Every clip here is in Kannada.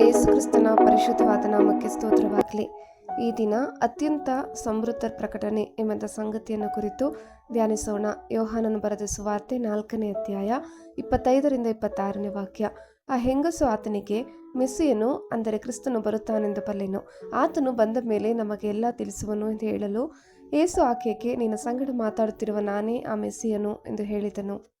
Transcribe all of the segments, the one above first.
ಯೇಸುಕ್ರಿಸ್ತನ ಪರಿಶುದ್ಧವಾದ ನಾಮಕ್ಕೆ ಸ್ತೋತ್ರವಾಗಲಿ. ಈ ದಿನ ಅತ್ಯಂತ ಸಮೃದ್ಧ ಪ್ರಕಟಣೆ ಎಂಬಂಥ ಸಂಗತಿಯನ್ನು ಕುರಿತು ಧ್ಯಾನಿಸೋಣ. ಯೋಹಾನನ್ನು ಬರೆದ ಸುವಾರ್ತೆ ನಾಲ್ಕನೇ ಅಧ್ಯಾಯ ಇಪ್ಪತ್ತೈದರಿಂದ ಇಪ್ಪತ್ತಾರನೇ ವಾಕ್ಯ. ಆ ಹೆಂಗಸು ಆತನಿಗೆ, ಮೆಸ್ಸಿಯನು, ಅಂದರೆ ಕ್ರಿಸ್ತನು ಬರುತ್ತಾನೆಂದು ಬಲ್ಲೆನು. ಆತನು ಬಂದ ಮೇಲೆ ನಮಗೆ ಎಲ್ಲ ತಿಳಿಸುವನು ಎಂದು ಹೇಳಲು ಏಸು ಆಕೆಗೆ, ನಿನ್ನ ಸಂಗಡ ಮಾತಾಡುತ್ತಿರುವ ನಾನೇ ಆ ಮೆಸ್ಸಿಯನು ಎಂದು ಹೇಳಿದನು.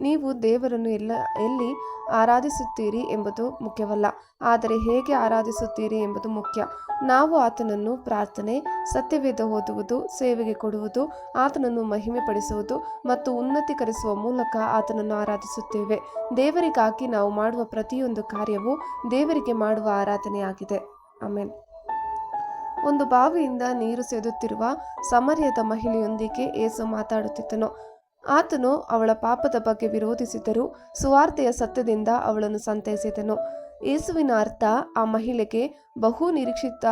ನೀವು ದೇವರನ್ನು ಎಲ್ಲ, ಎಲ್ಲಿ ಆರಾಧಿಸುತ್ತೀರಿ ಎಂಬುದು ಮುಖ್ಯವಲ್ಲ. ಆದರೆ ಹೇಗೆ ಆರಾಧಿಸುತ್ತೀರಿ ಎಂಬುದು ಮುಖ್ಯ. ನಾವು ಆತನನ್ನು ಪ್ರಾರ್ಥನೆ, ಸತ್ಯವೇದ ಓದುವುದು, ಸೇವೆಗೆ ಕೊಡುವುದು, ಆತನನ್ನು ಮಹಿಮೆ ಪಡಿಸುವುದು ಮತ್ತು ಉನ್ನತೀಕರಿಸುವ ಮೂಲಕ ಆತನನ್ನು ಆರಾಧಿಸುತ್ತೇವೆ. ದೇವರಿಗಾಗಿ ನಾವು ಮಾಡುವ ಪ್ರತಿಯೊಂದು ಕಾರ್ಯವು ದೇವರಿಗೆ ಮಾಡುವ ಆರಾಧನೆಯಾಗಿದೆ. ಆಮೇಲೆ ಒಂದು ಬಾವಿಯಿಂದ ನೀರು ಸೇದುತ್ತಿರುವ ಸಮರ್ಯದ ಮಹಿಳೆಯೊಂದಿಗೆ ಏಸು ಮಾತಾಡುತ್ತಿದ್ದನು. ಆತನು ಅವಳ ಪಾಪದ ಬಗ್ಗೆ ವಿರೋಧಿಸಿದರು ಸುವಾರ್ತೆಯ ಸತ್ಯದಿಂದ ಅವಳನ್ನು ಸಂತೈಸಿದನು. ಯೇಸುವಿನ ಅರ್ಥ, ಆ ಮಹಿಳೆಗೆ ಬಹು ನಿರೀಕ್ಷಿತ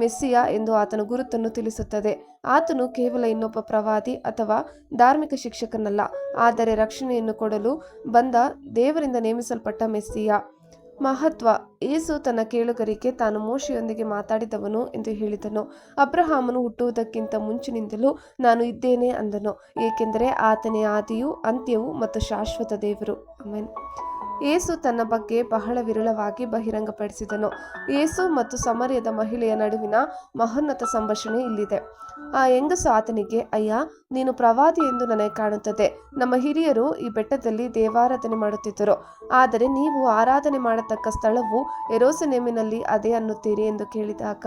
ಮೆಸ್ಸಿಯ ಎಂದು ಆತನ ಗುರುತನ್ನು ತಿಳಿಸುತ್ತದೆ. ಆತನು ಕೇವಲ ಇನ್ನೊಬ್ಬ ಪ್ರವಾದಿ ಅಥವಾ ಧಾರ್ಮಿಕ ಶಿಕ್ಷಕನಲ್ಲ, ಆದರೆ ರಕ್ಷಣೆಯನ್ನು ಕೊಡಲು ಬಂದ ದೇವರಿಂದ ನೇಮಿಸಲ್ಪಟ್ಟ ಮೆಸ್ಸಿಯ. ಮಹತ್ವ. ಏಸು ತನ್ನ ಕೇಳುಗರಿಗೆ ತಾನು ಮೋಶೆಯೊಂದಿಗೆ ಮಾತಾಡಿದವನು ಎಂದು ಹೇಳಿದನು. ಅಬ್ರಹಾಮನು ಹುಟ್ಟುವುದಕ್ಕಿಂತ ಮುಂಚಿನಿಂದಲೂ ನಾನು ಇದ್ದೇನೆ ಅಂದನು. ಏಕೆಂದರೆ ಆತನೇ ಆದಿಯು ಅಂತ್ಯವು ಮತ್ತು ಶಾಶ್ವತ ದೇವರು. ಆಮೇನ್. ಏಸು ತನ್ನ ಬಗ್ಗೆ ಬಹಳ ವಿರಳವಾಗಿ ಬಹಿರಂಗಪಡಿಸಿದನು. ಏಸು ಮತ್ತು ಸಮರ್ಯದ ಮಹಿಳೆಯ ನಡುವಿನ ಮಹೋನ್ನತ ಸಂಭಾಷಣೆ ಇಲ್ಲಿದೆ. ಆ ಹೆಂಗಸು ಆತನಿಗೆ, ಅಯ್ಯ, ನೀನು ಪ್ರವಾದಿ ಎಂದು ನನಗೆ ಕಾಣುತ್ತದೆ. ನಮ್ಮ ಹಿರಿಯರು ಈ ಬೆಟ್ಟದಲ್ಲಿ ದೇವಾರಾಧನೆ ಮಾಡುತ್ತಿದ್ದರು. ಆದರೆ ನೀವು ಆರಾಧನೆ ಮಾಡತಕ್ಕ ಸ್ಥಳವು ಎರೋಸೆನೆಮಿನಲ್ಲಿ ಅದೇ ಅನ್ನುತ್ತೀರಿ ಎಂದು ಕೇಳಿದಾಗ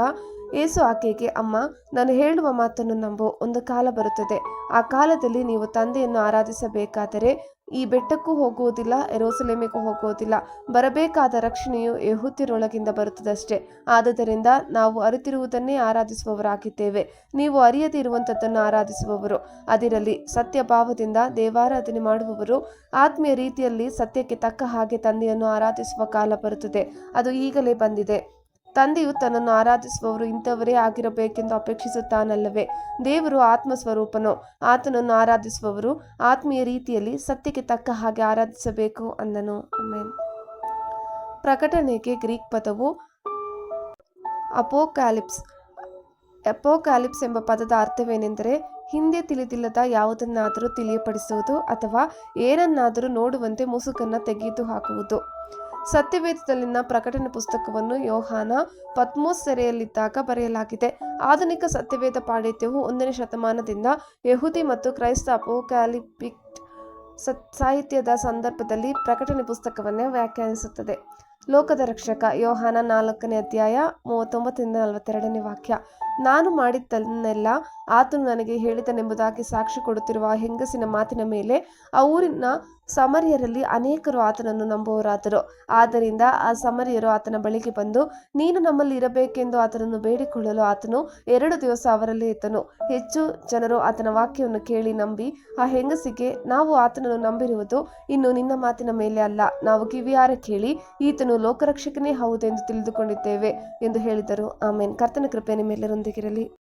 ಏಸು ಆಕೆಗೆ, ಅಮ್ಮ, ನಾನು ಹೇಳುವ ಮಾತನ್ನು ನಂಬು. ಒಂದು ಕಾಲ ಬರುತ್ತದೆ. ಆ ಕಾಲದಲ್ಲಿ ನೀವು ತಂದೆಯನ್ನು ಆರಾಧಿಸಬೇಕಾದರೆ ಈ ಬೆಟ್ಟಕ್ಕೂ ಹೋಗುವುದಿಲ್ಲ ಎರೋಸಲೇಮಿಗೂ ಹೋಗುವುದಿಲ್ಲ. ಬರಬೇಕಾದ ರಕ್ಷಣೆಯು ಯಹುದ್ಯರೊಳಗಿಂದ ಬರುತ್ತದಷ್ಟೇ. ಆದುದರಿಂದ ನಾವು ಅರಿತಿರುವುದನ್ನೇ ಆರಾಧಿಸುವವರಾಗಿದ್ದೇವೆ. ನೀವು ಅರಿಯದೇ ಇರುವಂಥದ್ದನ್ನು ಆರಾಧಿಸುವವರು. ಅದಿರಲಿ ಸತ್ಯ ಭಾವದಿಂದ ದೇವಾರಾಧನೆ ಮಾಡುವವರು ಆತ್ಮೀಯ ರೀತಿಯಲ್ಲಿ ಸತ್ಯಕ್ಕೆ ತಕ್ಕ ಹಾಗೆ ತಂದೆಯನ್ನು ಆರಾಧಿಸುವ ಕಾಲ ಬರುತ್ತದೆ. ಅದು ಈಗಲೇ ಬಂದಿದೆ. ತಂದೆಯು ತನ್ನನ್ನು ಆರಾಧಿಸುವವರು ಇಂಥವರೇ ಆಗಿರಬೇಕೆಂದು ಅಪೇಕ್ಷಿಸುತ್ತಾನಲ್ಲವೇ? ದೇವರು ಆತ್ಮ ಸ್ವರೂಪನು ಆತನನ್ನು ಆರಾಧಿಸುವವರು ಆತ್ಮೀಯ ರೀತಿಯಲ್ಲಿ ಸತ್ಯಕ್ಕೆ ತಕ್ಕ ಹಾಗೆ ಆರಾಧಿಸಬೇಕು ಅಂದನು. ಆಮೇಲೆ ಪ್ರಕಟಣೆಗೆ ಗ್ರೀಕ್ ಪದವು ಅಪೋಕ್ಯಾಲಿಪ್ಸ್ ಅಪೋಕ್ಯಾಲಿಪ್ಸ್ ಎಂಬ ಪದದ ಅರ್ಥವೇನೆಂದರೆ ಹಿಂದೆ ತಿಳಿದಿಲ್ಲದ ಯಾವುದನ್ನಾದರೂ ತಿಳಿಯಪಡಿಸುವುದು ಅಥವಾ ಏನನ್ನಾದರೂ ನೋಡುವಂತೆ ಮುಸುಕನ್ನು ತೆಗೆದು ಹಾಕುವುದು ಸತ್ಯವೇದದಲ್ಲಿನ ಪ್ರಕಟಣೆ ಪುಸ್ತಕವನ್ನು ಯೋಹಾನ ಪದ್ಮೋಸ್ ಸೆರೆಯಲ್ಲಿದ್ದಾಗ ಬರೆಯಲಾಗಿದೆ. ಆಧುನಿಕ ಸತ್ಯವೇದ ಪಾಂಡಿತ್ಯವು ಒಂದನೇ ಶತಮಾನದಿಂದ ಯಹುದಿ ಮತ್ತು ಕ್ರೈಸ್ತ ಅಪೋಕ್ಯಾಲಿಪಿಕ್ ಸತ್, ಸಾಹಿತ್ಯದ ಸಂದರ್ಭದಲ್ಲಿ ಪ್ರಕಟಣೆ ಪುಸ್ತಕವನ್ನೇ ವ್ಯಾಖ್ಯಾನಿಸುತ್ತದೆ. ಲೋಕದ ರಕ್ಷಕ ಯೋಹಾನ ನಾಲ್ಕನೇ ಅಧ್ಯಾಯ ಮೂವತ್ತೊಂಬತ್ತರಿಂದ ನಲವತ್ತೆರಡನೇ ವಾಕ್ಯ. ನಾನು ಮಾಡಿದ್ದನ್ನೆಲ್ಲ ಆತನು ನನಗೆ ಹೇಳಿದನೆಂಬುದಾಗಿ ಸಾಕ್ಷಿ ಕೊಡುತ್ತಿರುವ ಹೆಂಗಸಿನ ಮಾತಿನ ಮೇಲೆ ಆ ಊರಿನ ಸಮರ್ಯರಲ್ಲಿ ಅನೇಕರು ಆತನನ್ನು ನಂಬುವರಾದರು ಆದ್ದರಿಂದ ಆ ಸಮರ್ಯರು ಆತನ ಬಳಿಗೆ ಬಂದು, ನೀನು ನಮ್ಮಲ್ಲಿ ಇರಬೇಕೆಂದು ಆತನನ್ನು ಬೇಡಿಕೊಳ್ಳಲು ಆತನು ಎರಡು ದಿವಸ ಅವರಲ್ಲೇ ಇದ್ದನು. ಹೆಚ್ಚು ಜನರು ಆತನ ವಾಕ್ಯವನ್ನು ಕೇಳಿ ನಂಬಿ, ಆ ಹೆಂಗಸಿಗೆ ನಾವು ಆತನನ್ನು ನಂಬಿರುವುದು ಇನ್ನು ನಿನ್ನ ಮಾತಿನ ಮೇಲೆ ಅಲ್ಲ. ನಾವು ಕಿವಿಯಾರ ಕೇಳಿ, ಈತನು ಲೋಕರಕ್ಷಕನೇ ಹೌದೆಂದು ತಿಳಿದುಕೊಂಡಿದ್ದೇವೆ ಎಂದು ಹೇಳಿದರು. ಆಮೇನ್. ಕರ್ತನ ಕೃಪೆ ನಿಮ್ಮೆಲ್ಲರೊಂದಿಗಿರಲಿ